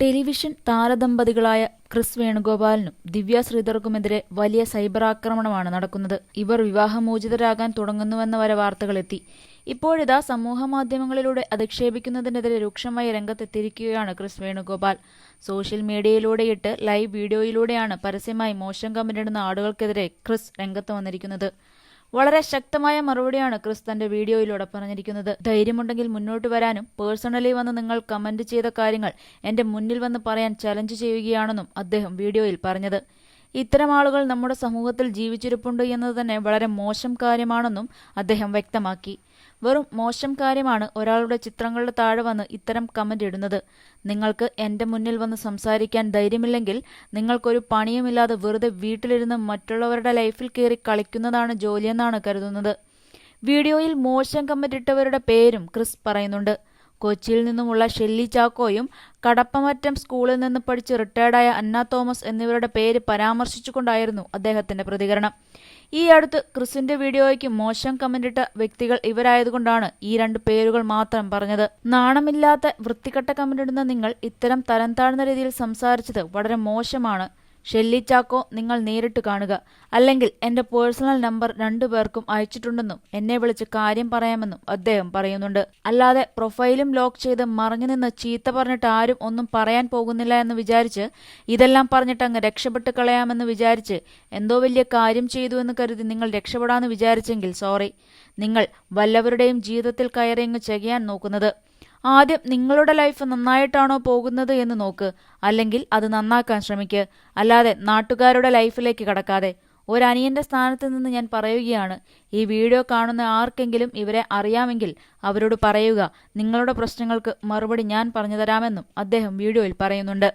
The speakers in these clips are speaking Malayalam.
ടെലിവിഷൻ താരദമ്പതികളായ ക്രിസ് വേണുഗോപാലിനും ദിവ്യ ശ്രീധർക്കുമെതിരെ വലിയ സൈബർ ആക്രമണമാണ് നടക്കുന്നത്. ഇവർ വിവാഹമോചിതരാകാൻ തുടങ്ങുന്നുവെന്ന വരെ വാർത്തകളെത്തി. ഇപ്പോഴിതാ സമൂഹമാധ്യമങ്ങളിലൂടെ അധിക്ഷേപിക്കുന്നതിനെതിരെ രൂക്ഷമായി രംഗത്തെത്തിയിരിക്കുകയാണ് ക്രിസ് വേണുഗോപാൽ. സോഷ്യൽ മീഡിയയിലൂടെയിട്ട് ലൈവ് വീഡിയോയിലൂടെയാണ് പരസ്യമായി മോശം കമന്റിടുന്ന ആളുകൾക്കെതിരെ ക്രിസ് രംഗത്ത് വന്നിരിക്കുന്നത്. വളരെ ശക്തമായ മറുപടിയാണ് ക്രിസ് തന്റെ വീഡിയോയിലൂടെ പറഞ്ഞിരിക്കുന്നത്. ധൈര്യമുണ്ടെങ്കിൽ മുന്നോട്ട് വരാനും പേഴ്സണലി വന്ന് നിങ്ങൾ കമന്റ് ചെയ്ത കാര്യങ്ങൾ എന്റെ മുന്നിൽ വന്ന് പറയാൻ ചലഞ്ച് ചെയ്യുകയാണെന്നും അദ്ദേഹം വീഡിയോയിൽ പറഞ്ഞത്. ഇത്തരം ആളുകൾ നമ്മുടെ സമൂഹത്തിൽ ജീവിച്ചിരിപ്പുണ്ട് എന്നത് തന്നെ വളരെ മോശം കാര്യമാണെന്നും അദ്ദേഹം വ്യക്തമാക്കി. വെറും മോശം കാര്യമാണ് ഒരാളുടെ ചിത്രങ്ങളുടെ താഴെ വന്ന് ഇത്തരം കമന്റ് ഇടുന്നത്. നിങ്ങൾക്ക് എന്റെ മുന്നിൽ വന്ന് സംസാരിക്കാൻ ധൈര്യമില്ലെങ്കിൽ നിങ്ങൾക്കൊരു പണിയുമില്ലാതെ വെറുതെ വീട്ടിലിരുന്ന് മറ്റുള്ളവരുടെ ലൈഫിൽ കയറി കളിക്കുന്നതാണ് ജോലിയെന്നാണ് കരുതുന്നത്. വീഡിയോയിൽ മോശം കമന്റ് ഇട്ടവരുടെ പേരും ക്രിസ് പറയുന്നുണ്ട്. കൊച്ചിയിൽ നിന്നുമുള്ള ഷെല്ലി ചാക്കോയും കടപ്പമറ്റം സ്കൂളിൽ നിന്ന് പഠിച്ച് റിട്ടയർഡായ അന്ന തോമസ് എന്നിവരുടെ പേര് പരാമർശിച്ചുകൊണ്ടായിരുന്നു അദ്ദേഹത്തിന്റെ പ്രതികരണം. ഈ അടുത്ത് ക്രിസിന്റെ വീഡിയോയ്ക്ക് മോശം കമന്റിട്ട വ്യക്തികൾ ഇവരായതുകൊണ്ടാണ് ഈ രണ്ട് പേരുകൾ മാത്രം പറഞ്ഞത്. നാണമില്ലാത്ത വൃത്തികെട്ട കമന്റിടുന്ന നിങ്ങൾ ഇത്തരം തരം താഴ്ന്ന രീതിയിൽ സംസാരിച്ചത് വളരെ മോശമാണ്. ഷെല്ലി ചാക്കോ നിങ്ങൾ നേരിട്ട് കാണുക. അല്ലെങ്കിൽ എന്റെ പേഴ്സണൽ നമ്പർ രണ്ടു പേർക്കും അയച്ചിട്ടുണ്ടെന്നും എന്നെ വിളിച്ച് കാര്യം പറയാമെന്നും അദ്ദേഹം പറയുന്നുണ്ട്. അല്ലാതെ പ്രൊഫൈലും ലോക്ക് ചെയ്ത് മറഞ്ഞു നിന്ന് ചീത്ത പറഞ്ഞിട്ട് ആരും ഒന്നും പറയാൻ പോകുന്നില്ല എന്ന് വിചാരിച്ച് ഇതെല്ലാം പറഞ്ഞിട്ട് അങ്ങ് രക്ഷപ്പെട്ട് കളയാമെന്ന് വിചാരിച്ച് എന്തോ വലിയ കാര്യം ചെയ്തു എന്ന് കരുതി നിങ്ങൾ രക്ഷപ്പെടാന്ന് വിചാരിച്ചെങ്കിൽ സോറി. നിങ്ങൾ വല്ലവരുടെയും ജീവിതത്തിൽ കയറി അങ്ങ് ചെയ്യാൻ നോക്കുന്നത്. ആദ്യം നിങ്ങളുടെ ലൈഫ് നന്നായിട്ടാണോ പോകുന്നത് എന്ന് നോക്ക്. അല്ലെങ്കിൽ അത് നന്നാക്കാൻ ശ്രമിക്ക്. അല്ലാതെ നാട്ടുകാരുടെ ലൈഫിലേക്ക് കടക്കാതെ. ഒരനിയന്റെ സ്ഥാനത്ത് നിന്ന് ഞാൻ പറയുകയാണ്. ഈ വീഡിയോ കാണുന്ന ആർക്കെങ്കിലും ഇവരെ അറിയാമെങ്കിൽ അവരോട് പറയുക. നിങ്ങളുടെ പ്രശ്നങ്ങൾക്ക് മറുപടി ഞാൻ പറഞ്ഞു തരാമെന്നും അദ്ദേഹം വീഡിയോയിൽ പറയുന്നുണ്ട്.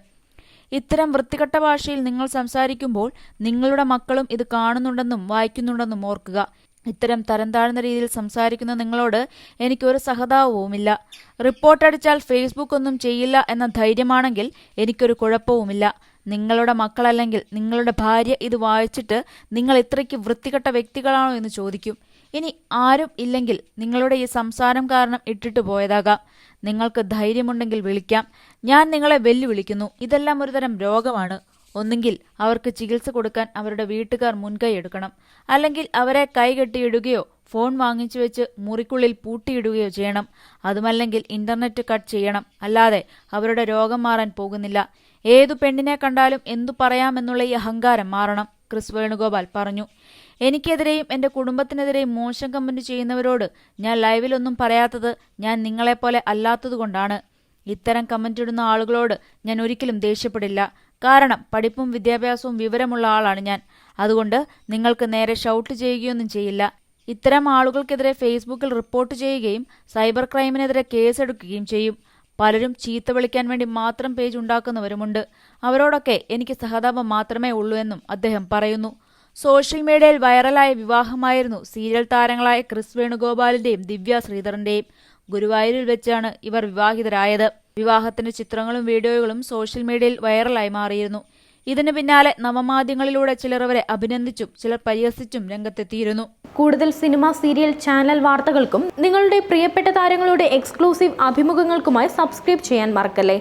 ഇത്തരം വൃത്തികെട്ട ഭാഷയിൽ നിങ്ങൾ സംസാരിക്കുമ്പോൾ നിങ്ങളുടെ മക്കളും ഇത് കാണുന്നുണ്ടെന്നും വായിക്കുന്നുണ്ടെന്നും ഓർക്കുക. ഇത്തരം തരം താഴ്ന്ന രീതിയിൽ സംസാരിക്കുന്ന നിങ്ങളോട് എനിക്കൊരു സഹതാപവുമില്ല. റിപ്പോർട്ട് അടിച്ചാൽ ഫേസ്ബുക്ക് ഒന്നും ചെയ്യില്ല എന്ന ധൈര്യമാണെങ്കിൽ എനിക്കൊരു കുഴപ്പവുമില്ല. നിങ്ങളുടെ മക്കളല്ലെങ്കിൽ നിങ്ങളുടെ ഭാര്യ ഇത് വായിച്ചിട്ട് നിങ്ങൾ ഇത്രയ്ക്ക് വൃത്തികെട്ട വ്യക്തികളാണോ എന്ന് ചോദിക്കും. ഇനി ആരും ഇല്ലെങ്കിൽ നിങ്ങളുടെ ഈ സംസാരം കാരണം ഇട്ടിട്ട് പോയതാകാം. നിങ്ങൾക്ക് ധൈര്യമുണ്ടെങ്കിൽ വിളിക്കാം. ഞാൻ നിങ്ങളെ വെല്ലുവിളിക്കുന്നു. ഇതെല്ലാം ഒരുതരം രോഗമാണ്. ഒന്നുകിൽ അവർക്ക് ചികിത്സ കൊടുക്കാൻ അവരുടെ വീട്ടുകാർ മുൻകൈ എടുക്കണം. അല്ലെങ്കിൽ അവരെ കൈകെട്ടിയിടുകയോ ഫോൺ വാങ്ങിച്ചു വെച്ച് മുറിക്കുള്ളിൽ പൂട്ടിയിടുകയോ ചെയ്യണം. അതുമല്ലെങ്കിൽ ഇന്റർനെറ്റ് കട്ട് ചെയ്യണം. അല്ലാതെ അവരുടെ രോഗം മാറാൻ പോകുന്നില്ല. ഏതു പെണ്ണിനെ കണ്ടാലും എന്തു പറയാമെന്നുള്ള ഈ അഹങ്കാരം മാറണം ക്രിസ് വേണുഗോപാൽ പറഞ്ഞു. എനിക്കെതിരെയും എന്റെ കുടുംബത്തിനെതിരെയും മോശം കമ്പനി ചെയ്യുന്നവരോട് ഞാൻ ലൈവിലൊന്നും പറയാത്തത് ഞാൻ നിങ്ങളെപ്പോലെ അല്ലാത്തതുകൊണ്ടാണ്. ഇത്തരം കമന്റ് ഇടുന്ന ആളുകളോട് ഞാൻ ഒരിക്കലും ദേഷ്യപ്പെടില്ല. കാരണം പഠിപ്പും വിദ്യാഭ്യാസവും വിവരമുള്ള ആളാണ് ഞാൻ. അതുകൊണ്ട് നിങ്ങൾക്ക് നേരെ ഷൗട്ട് ചെയ്യുകയൊന്നും ചെയ്യില്ല. ഇത്തരം ആളുകൾക്കെതിരെ ഫേസ്ബുക്കിൽ റിപ്പോർട്ട് ചെയ്യുകയും സൈബർ ക്രൈമിനെതിരെ കേസെടുക്കുകയും ചെയ്യും. പലരും ചീത്ത വിളിക്കാൻ വേണ്ടി മാത്രം പേജ് ഉണ്ടാക്കുന്നവരുമുണ്ട്. അവരോടൊക്കെ എനിക്ക് സഹതാപം മാത്രമേ ഉള്ളൂ എന്നും അദ്ദേഹം പറയുന്നു. സോഷ്യൽ മീഡിയയിൽ വൈറലായ വിവാഹമായിരുന്നു സീരിയൽ താരങ്ങളായ ക്രിസ് വേണുഗോപാലിന്റെയും ദിവ്യ ശ്രീധറിന്റെയും ഗുരുവായൂരിൽ വെച്ചാണ് ഇവർ വിവാഹിതരായത്. വിവാഹത്തിന്റെ ചിത്രങ്ങളും വീഡിയോകളും സോഷ്യൽ മീഡിയയിൽ വൈറലായി മാറിയിരുന്നു. ഇതിനു പിന്നാലെ നവമാധ്യമങ്ങളിലൂടെ ചിലർ അവരെ അഭിനന്ദിച്ചും ചിലർ പരിഹസിച്ചും രംഗത്തെത്തിയിരുന്നു. കൂടുതൽ സിനിമ സീരിയൽ ചാനൽ വാർത്തകൾക്കും നിങ്ങളുടെ പ്രിയപ്പെട്ട താരങ്ങളുടെ എക്സ്ക്ലൂസീവ് അഭിമുഖങ്ങൾക്കുമായി സബ്സ്ക്രൈബ് ചെയ്യാൻ മറക്കല്ലേ?